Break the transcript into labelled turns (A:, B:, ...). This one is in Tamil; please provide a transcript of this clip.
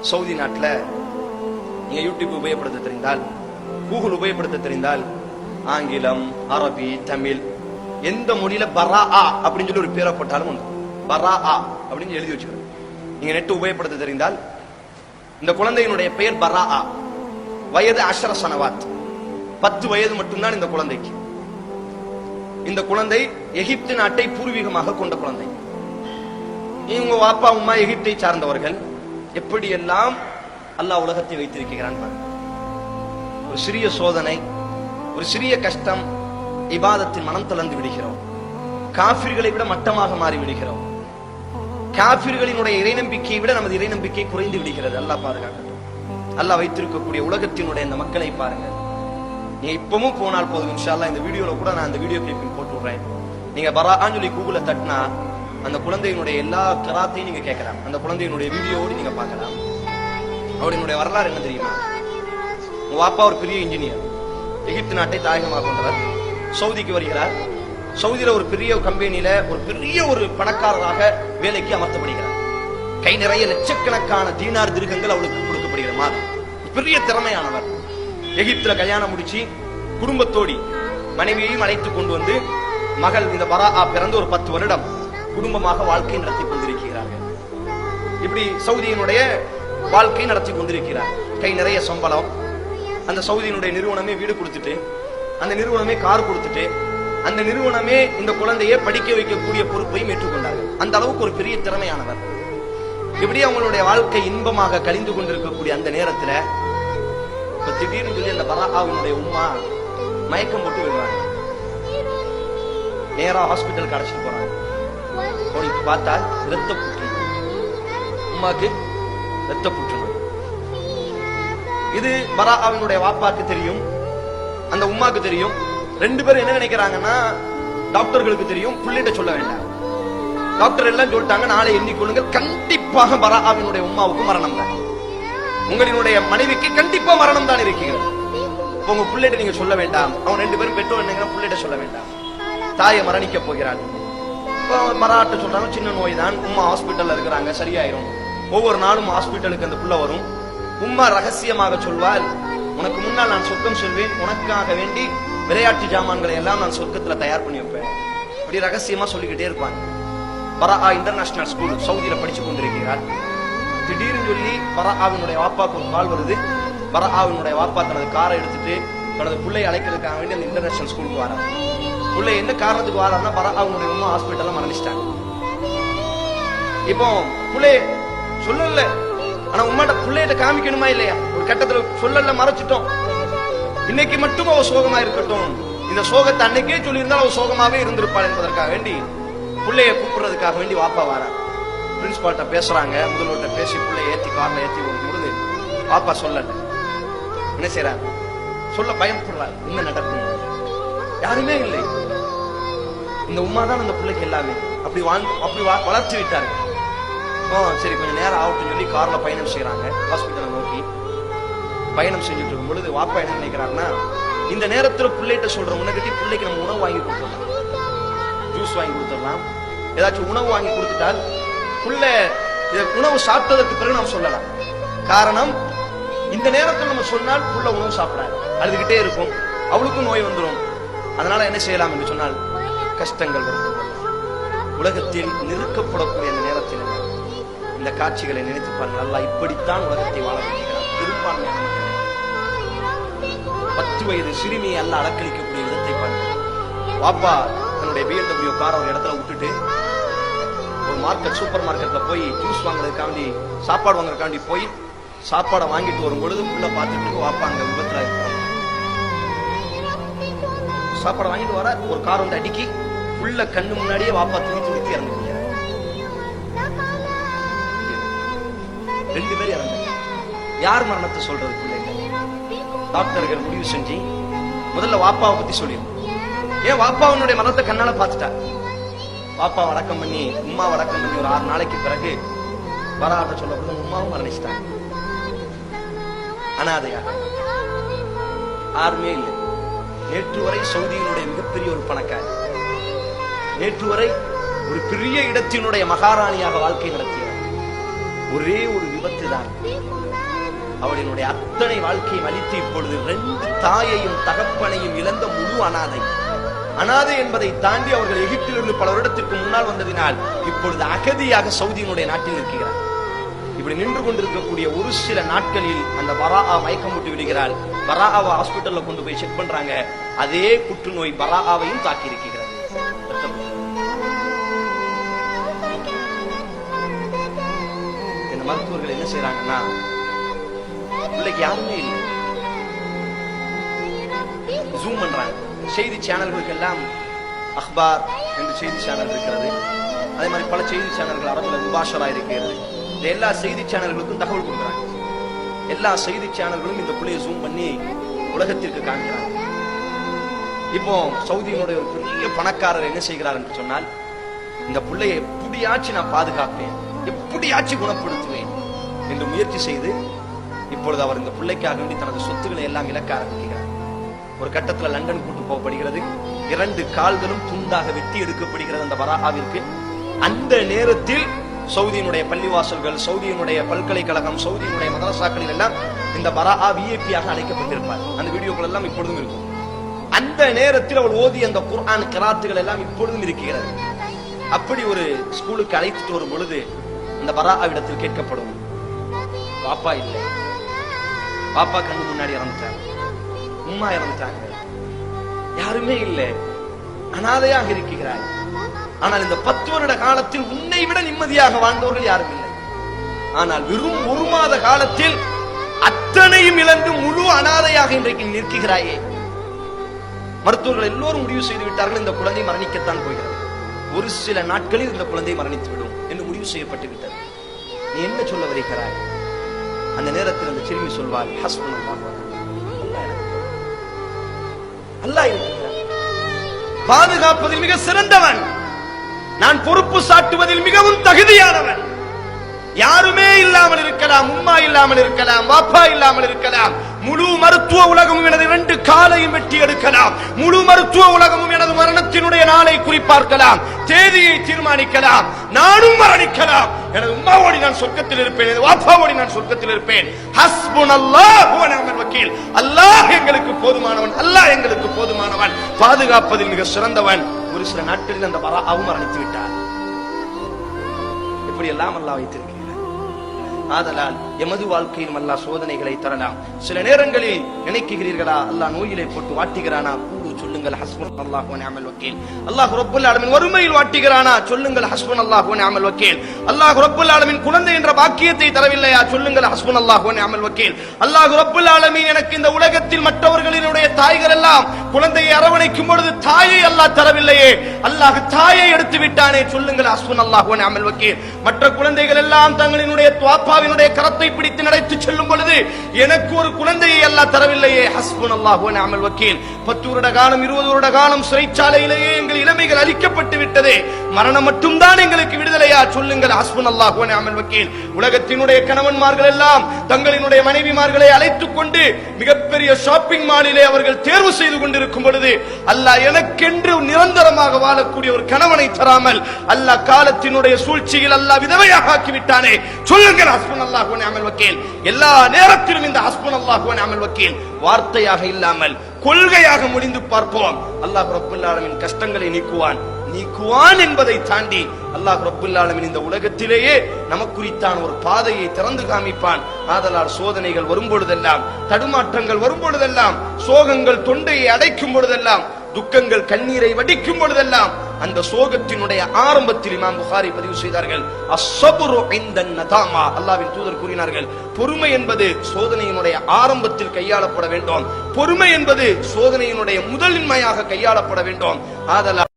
A: சவுதி நாட்டில் நீங்கள் யூடியூப் உபயோகப்படுத்த தெரிந்தால் கூகுள் உபயோகப்படுத்த தெரிந்தால் ஆங்கிலம் அரபி தமிழ் எந்த மொழியில பரா ஆ அப்படின்னு சொல்லி ஒரு பேரை போட்டாலும் உண்டு. பரா ஆ அப்படின்னு எழுதி வச்சுக்கணும். நீங்க நெட் உபயோகப்படுத்த தெரிந்தால் இந்த குழந்தையினுடைய பெயர் பரா ஆ. வயது அஷர சனவாத். பத்து வயது மட்டும்தான் இந்த குழந்தைக்கு. இந்த குழந்தை எகிப்து நாட்டை பூர்வீகமாக கொண்ட குழந்தை. இவங்க வாப்பா அம்மா எகிப்தை சார்ந்தவர்கள். எப்படியெல்லாம் அல்லாஹ் உலகத்தை வைத்திருக்கிறான் பாருங்க. ஒரு சிறிய சோதனை ஒரு சிறிய கஷ்டம் இபாதத்தின் மனம் தளர்ந்து விடுகிறோம். காபிர்களை விட மட்டமாக மாறி விடுகிறோம். காபிர்களினுடைய இறை நம்பிக்கையை விட நமது இறை நம்பிக்கை குறைந்து விடுகிறது. அல்லாஹ் பாதுகாக்கட்டும். அல்லாஹ் வைத்திருக்கக்கூடிய உலகத்தினுடைய இந்த மக்களை பாருங்க. நீங்க இப்பவும் போனால் போதும். இன்ஷால்லா இந்த வீடியோல கூட நான் அந்த வீடியோ கிளிப்பிங் போட்டு விடுறேன். நீங்க பரான்னு சொல்லி கூகுள தட்டினா அந்த குழந்தையினுடைய எல்லா கராத்தையும் நீங்க கேட்கலாம். அந்த குழந்தையினுடைய வீடியோவோடு நீங்க பார்க்கலாம். அவருடைய வரலாறு என்ன தெரியுமா? உங்க வாப்பா ஒரு பெரிய இன்ஜினியர் எகிப்து நாட்டை தாயகமாக கொண்டவர். சவுதிக்கு வருகிறார். சவுதியில ஒரு பெரிய கம்பெனியில ஒரு பெரிய ஒரு பணக்காரராக வேலைக்கு அமர்த்தப்படுகிறார். கை நிறைய லட்சக்கணக்கான தீனார் திருகங்கள் அவளுக்கு கொடுக்கப்படுகிற மாதம் பெரிய திறமையானவர். எகிப்துல கல்யாணம் முடிச்சு குடும்பத்தோடி மனைவியையும் அழைத்து கொண்டு வந்து மகள் இந்த பரா பிறந்து ஒரு பத்து வருடம் குடும்பமாக வாழ்க்கை நடத்தி கொண்டிருக்கிறார்கள். இப்படி சவுதியினுடைய வாழ்க்கை நடத்தி கொண்டிருக்கிறார். கை நிறைய சம்பளம். அந்த சவுதியினுடைய நிறுவனமே வீடு கொடுத்துட்டு அந்த நிறுவனமே கார் கொடுத்துட்டு அந்த நிறுவனமே இந்த குழந்தையை படிக்க வைக்கக்கூடிய பொறுப்பையும் ஏற்றுக்கொண்டார்கள். அந்த அளவுக்கு ஒரு பெரிய திறமையானவர். இப்படி அவங்களுடைய வாழ்க்கை இன்பமாக கழிந்து கொண்டிருக்கக்கூடிய அந்த நேரத்துல இப்ப திடீர்னு சொல்லி அந்த பராகாவினுடைய உம்மா மயக்கம் போட்டு விடுறாங்க. நேரா ஹாஸ்பிட்டலுக்கு அடைச்சிட்டு போறாங்க. உனக்கு பார்த்தால் இரத்த புற்றுநோய் உமாக்கு இரத்த புற்றுநோய் இது பராஹாவினுடைய வாப்பாக்கு தெரியும். அந்த உம்மாக்கு தெரியும். ரெண்டு பேரும் என்ன நினைக்கிறாங்கன்னா டாக்டர்களுக்கு தெரியும். புள்ளிட்ட சொல்ல வேண்டாம். டாக்டர் எல்லாம் சொல்லிட்டாங்க நாளை எண்ணிக்கொள்ளுங்க கண்டிப்பாக பராஹாவினுடைய உமாவுக்கு மரணம் தான். உங்களினுடைய மனைவிக்கு கண்டிப்பா மரணம் தான் இருக்கிறது. உங்க பிள்ளைகிட்ட நீங்க சொல்ல வேண்டாம். அவன் ரெண்டு பேரும் பெற்றோர் என்னங்கிற பிள்ளைகிட்ட சொல்ல வேண்டாம். தாயை மரணிக்க போகிறான் அப்புறம் மராட்ட சொல்றாங்க சின்ன நோய் தான் உம்மா ஹாஸ்பிட்டல்ல இருக்கிறாங்க சரியாயிரும். ஒவ்வொரு நாளும் ஹாஸ்பிட்டலுக்கு அந்த புள்ள வரும். உமா ரகசியமாக சொல்வாள் உனக்கு முன்னால் நான் சொர்க்கம் சொல்வேன். உனக்காக வேண்டி விளையாட்டு ஜாமான்களை எல்லாம் நான் சொர்க்கத்துல தயார் பண்ணி வைப்பேன். அப்படி ரகசியமா சொல்லிக்கிட்டே இருப்பாங்க. பரா இன்டர்நேஷனல் ஸ்கூல் சவுதியில படிச்சு கொண்டிருக்கிறார். திடீர்னு சொல்லி பரஹாவினுடைய வாப்பாக்கு ஒரு கால் வருது. பரஹாவினுடைய வாப்பா தனது காரை எடுத்துட்டு தனது பிள்ளை அழைக்கிறதுக்காக வேண்டி அந்த இன்டர்நேஷனல் ஸ்கூலுக்கு வரார் உள்ள என்ன காரணத்துக்கு வராருன்னா அவங்களுடைய உமா ஹாஸ்பிட்டல்ல மரணிச்சிட்டாங்க. இப்போ பிள்ளை சொல்லல. ஆனா உமாட்ட புள்ளையிட்ட காமிக்கணுமா இல்லையா? ஒரு கட்டத்துல சொல்லல மறைச்சிட்டோம். இன்னைக்கு மட்டும் அவ சோகமா இருக்கட்டும். இந்த சோகத்தை அன்னைக்கே சொல்லியிருந்தால் அவ சோகமாவே இருந்திருப்பாள் என்பதற்காக வேண்டி பிள்ளைய கூப்பிடுறதுக்காக வேண்டி வாப்பா வாரா பிரின்சிபால்கிட்ட பேசுறாங்க. முதல்வர்கிட்ட பேசி பிள்ளைய ஏத்தி கார்ல ஏத்தி விடும்போது பாப்பா சொல்லல. என்ன செய்யறாங்க சொல்ல பயன்படுறாங்க என்ன நடக்கும்? யாருமே இல்லை. இந்த உமா தான் அந்த பிள்ளைக்கு எல்லாமே. அப்படி வாழ்ந்து அப்படி வா- வளர்த்து விட்டாரு. ஓ சரி கொஞ்சம் நேரம் ஆகட்டும் சொல்லி கார்ல பயணம் செய்யறாங்க ஹாஸ்பிட்டலை நோக்கி. பயணம் செஞ்சுட்டு இருக்கும் பொழுது வாப்பா என்ன நினைக்கிறாருன்னா இந்த நேரத்துல பிள்ளைகிட்ட சொல்ற முன்னகட்டி பிள்ளைக்கு நம்ம உணவு வாங்கி கொடுத்துடலாம். ஜூஸ் வாங்கி கொடுத்துடலாம். ஏதாச்சும் உணவு வாங்கி கொடுத்துட்டால் புள்ள உணவு சாப்பிட்டதற்கு பிறகு நாம் சொல்லலாம். காரணம் இந்த நேரத்தில் நம்ம சொன்னால் புள்ள உணவு சாப்பிடாது. அழுதுகிட்டே இருக்கும். அவளுக்கும் நோய் வந்துடும் அதனால என்ன செய்யலாம் என்று சொன்னால் கஷ்டங்கள் வரும். உலகத்தில் நெருக்கப்படக்கூடிய அந்த நேரத்தில் இந்த காட்சிகளை நினைத்து பாருங்கள். அல்லாஹ் இப்படித்தான் உலகத்தை வாழ வைக்கிறான். பத்து வயது சிறுமியை அல்ல அலக்களிக்கக்கூடிய விதத்தை பாருங்க வாப்பா தன்னுடைய பிஎல்டபிள்யூ காரை ஒரு இடத்துல விட்டுட்டு ஒரு மார்க்கெட் சூப்பர் மார்க்கெட்ல போய் ஜூஸ் வாங்குறதுக்காண்டி சாப்பாடு வாங்குறதுக்காண்டி போய் சாப்பாடை வாங்கிட்டு வரும் பொழுது உள்ள பார்த்துட்டு வாப்பா அங்க விபத்துல இருக்கிறாங்க சாப்பாடை வாங்கிட்டு வர ஒரு கார் வந்து அடிக்கி உள்ள கண்ணு முன்னாடியே வாப்பா துணி துணித்து இறந்து ரெண்டு பேரும் இறந்தாங்க யார் மரணத்தை சொல்றது பிள்ளைங்க? டாக்டர்கள் முடிவு செஞ்சு முதல்ல வாப்பாவை பத்தி சொல்லிடும் ஏன் வாப்பாவனுடைய மரணத்தை கண்ணால பார்த்துட்டா? வாப்பா வடக்கம் பண்ணி உமா வடக்கம் பண்ணி ஒரு ஆறு நாளைக்கு பிறகு வராட்ட சொல்லப்படும் உமாவும் மரணிச்சிட்டாங்க. அனாதையா யாருமே இல்லை. நேற்று வரை சவுதியினுடைய மிகப்பெரிய ஒரு பணக்காரி. நேற்று வரை ஒரு பெரிய இடத்தினுடைய மகாராணியாக வாழ்க்கை நடத்தினார். ஒரே ஒரு விபத்து தான். அவளினுடைய அத்தனை வாழ்க்கையை அழித்து இப்பொழுது ரெண்டு தாயையும் தகப்பனையும் இழந்த முழு அனாதை. அனாதை என்பதை தாண்டி அவர்கள் எகிப்திலிருந்து பல வருடத்திற்கு முன்னால் வந்ததினால் இப்பொழுது அகதியாக சவுதியினுடைய நாட்டில் இருக்கிறார் இப்படி நின்று கொண்டிருக்கக்கூடிய ஒரு சில நாட்களில் அந்த பராஆ மயக்கம் விட்டு விடுகிறாள். பராஆவை ஹாஸ்பிட்டல்ல கொண்டு போய் செக் பண்றாங்க. அதே புற்றுநோய் பராஆவையும் தாக்கி இருக்கிறது இந்த மருத்துவர்கள் என்ன செய்யறாங்கன்னா பிள்ளைக்கு யாருமே இல்லை. ஜூம் பண்றாங்க. செய்தி சேனல்களுக்கு எல்லாம் அக்பார் என்று செய்தி சேனல் இருக்கிறது. அதே மாதிரி பல செய்தி சேனல்கள் அரபுல முபாஷரா இருக்கிறது. இந்த எல்லா செய்தி சேனல்களுக்கும் தகவல் கொடுக்குறாங்க. எல்லா செய்தி சேனல்களும் இந்த புள்ளையை ஜூம் பண்ணி உலகத்திற்கு காண்கிறாங்க. இப்போ சவுதியினுடைய ஒரு பெரிய பணக்காரர் என்ன செய்கிறார் என்று சொன்னால் இந்த பிள்ளையை எப்படியாச்சும் நான் பாதுகாப்பேன் எப்படியாச்சும் குணப்படுத்துவேன் என்று முயற்சி செய்து இப்பொழுது அவர் இந்த பிள்ளைக்காக வேண்டி தனது சொத்துக்களை எல்லாம் இழக்க ஆரம்பிக்கிறார். ஒரு கட்டத்தில் லண்டன் கூட்டு போகப்படுகிறது. இரண்டு கால்களும் துண்டாக வெட்டி எடுக்கப்படுகிறது அந்த வராஹாவிற்கு. அந்த நேரத்தில் சவுதியினுடைய பள்ளிவாசல்கள் சவுதியினுடைய பல்கலைக்கழகம் சவுதியினுடைய மதரசாக்களில் எல்லாம் இந்த பராஹா விஐபியாக அழைக்கப்பட்டிருப்பார். அந்த வீடியோக்கள் எல்லாம் இப்பொழுதும் இருக்கும். அந்த நேரத்தில் அவள் ஓதிய அந்த குர்ஆன் கிராத்துகள் எல்லாம் இப்பொழுதும் இருக்கிறது. அப்படி ஒரு ஸ்கூலுக்கு அழைத்துட்டு வரும் பொழுது அந்த பராஹாவிடத்தில் கேட்கப்படும். பாப்பா இல்லை. பாப்பா கண்ணு முன்னாடி இறந்துட்டாங்க. உம்மா இறந்துட்டாங்க. யாருமே இல்லை. அனாதையாக இருக்கிறாய். ஆனால் இந்த பத்து வருட காலத்தில் உன்னை விட நிம்மதியாக வாழ்ந்தவர்கள் யாரும் இல்லை. ஆனால் வெறும் ஒரு மாத காலத்தில் அத்தனையும் இழந்து முழு அனாதையாக இன்றைக்கு நிற்கிறாயே. மருத்துவர்கள் எல்லோரும் முடிவு செய்து விட்டார்கள் இந்த குழந்தை மரணிக்கத்தான் போகிறது. ஒரு சில நாட்களில் இந்த குழந்தை மரணித்து விடும் என்று முடிவு செய்யப்பட்டு விட்டது. நீ என்ன சொல்ல வருகிறாய்? அந்த நேரத்தில் அந்த சிறுமி சொல்வாள் ஹஸ்பண்ட் அல்லாஹ் பாதுகாப்பதில் மிக சிறந்தவன். நான் பொறுப்பு சாட்டுவதில் மிகவும் தகுதியானவன். யாருமே இல்லாமல் இருக்கலாம் உம்மா இல்லாமல் இருக்கலாம் வாப்பா இல்லாமல் இருக்கலாம். முழு மருத்துவ உலகமும் எனது இரண்டு காலையும் வெட்டி எடுக்கலாம். முழு மருத்துவ உலகமும் எனது மரணத்தினுடைய நாளை குறிப்பார்க்கலாம். தேதியை தீர்மானிக்கலாம். நானும் மரணிக்கலாம். எனது உமாவோடி நான் சொர்க்கத்தில் இருப்பேன். எனது வாப்பாவோடி நான் சொர்க்கத்தில் இருப்பேன். ஹஸ்புன் அல்லாஹ் வக்கீல். அல்லாஹ் எங்களுக்கு போதுமானவன். அல்லாஹ் எங்களுக்கு போதுமானவன். பாதுகாப்பதில் மிக சிறந்தவன். ஒரு சில நாட்களில் அந்த வரா அவமரணித்து விட்டார். இப்படி எல்லாம் அல்லாஹ் வைத்திருக்கிறார் ஆதலால் எமது வாழ்க்கையிலும் அல்லா சோதனைகளை தரலாம். சில நேரங்களில் நினைக்குகிறீர்களா? அல்லா நோயிலை போட்டு வாட்டுகிறானா? சொல்லுங்கள் ஹஸ்பன் அல்லாஹ் அமல் வக்கீல். அல்லாஹ் ரப்பல் ஆலமின் வறுமையில் வாட்டுகிறானா? சொல்லுங்கள் ஹஸ்பன் அல்லாஹ் அமல் வக்கீல். அல்லாஹ் ரப்பல் ஆலமின் குழந்தை என்ற பாக்கியத்தை தரவில்லையா? சொல்லுங்கள் ஹஸ்பன் அல்லாஹ் அமல் வக்கீல். அல்லாஹ் ரப்பல் ஆலமின் எனக்கு இந்த உலகத்தில் மற்றவர்களினுடைய தாய்கள் எல்லாம் குழந்தையை அரவணைக்கும் பொழுது தாயை அல்லாஹ் தரவில்லையே. அல்லாஹ் தாயை எடுத்து விட்டானே. சொல்லுங்கள் ஹஸ்பன் அல்லாஹ் அமல் வக்கீல். மற்ற குழந்தைகள் எல்லாம் தங்களினுடைய துவாப்பாவினுடைய கரத்தை பிடித்து நடத்தி செல்லும் பொழுது எனக்கு ஒரு குழந்தையை அல்லாஹ் தரவில்லையே ஹஸ்பன் அல்லாஹ் அமல் வக்கீல். பத்து வருட காலம் இருபது வருட காலம் சிறைச்சாலையிலேயே எங்கள் இளமைகள் அழிக்கப்பட்டு விட்டதே. மரணம் மட்டும்தான் எங்களுக்கு விடுதலையா? சொல்லுங்கள். ஹஸ்பன் அல்லாஹ் வக்கீல். உலகத்தினுடைய கணவன்மார்கள் எல்லாம் தங்களினுடைய மனைவிமார்களை அழைத்துக் கொண்டு மிகப்பெரிய ஷாப்பிங் மாலிலே அவர்கள் தேர்வு செய்து கொண்டிருக்கும் பொழுது அல்லாஹ் எனக்கென்று நிரந்தரமாக வாழக்கூடிய ஒரு கணவனை தராமல் அல்லாஹ் காலத்தினுடைய சூழ்ச்சியில் அல்லாஹ் விதவையாக ஆக்கி விட்டானே சொல்லுங்கள். ஹஸ்பன் அல்லாஹ் அமல் வக்கீல். எல்லா நேரத்திலும் இந்த ஹஸ்பன் அல்லாஹ் அமல் வக்கீல். வார்த்தையாக இல்லாமல் கொள்கையாக முடிந்து பார்ப்போம். அல்லாஹ் ரப்பல் கஷ்டங்களை நீக்குவான். நீக்குவான் என்பதை தாண்டி அல்லாஹ் ரப்பல் இந்த உலகத்திலேயே நமக்குறித்தான் ஒரு பாதையை திறந்து காமிப்பான். ஆதலால் சோதனைகள் வரும் பொழுதெல்லாம் தடுமாற்றங்கள் வரும் பொழுதெல்லாம் சோகங்கள் தொண்டையை அடைக்கும் பொழுதெல்லாம் துக்கங்கள் கண்ணீரை வடிக்கும் பொழுதெல்லாம் அந்த சோகத்தினுடைய ஆரம்பத்தில் இமாம் புகாரி பதிவு செய்தார்கள். அசபுரு இந்த நதாமா. அல்லாவின் தூதர் கூறினார்கள் பொறுமை என்பது சோதனையினுடைய ஆரம்பத்தில் கையாளப்பட வேண்டும். பொறுமை என்பது சோதனையினுடைய முதலின்மையாக கையாளப்பட வேண்டும். ஆதலால்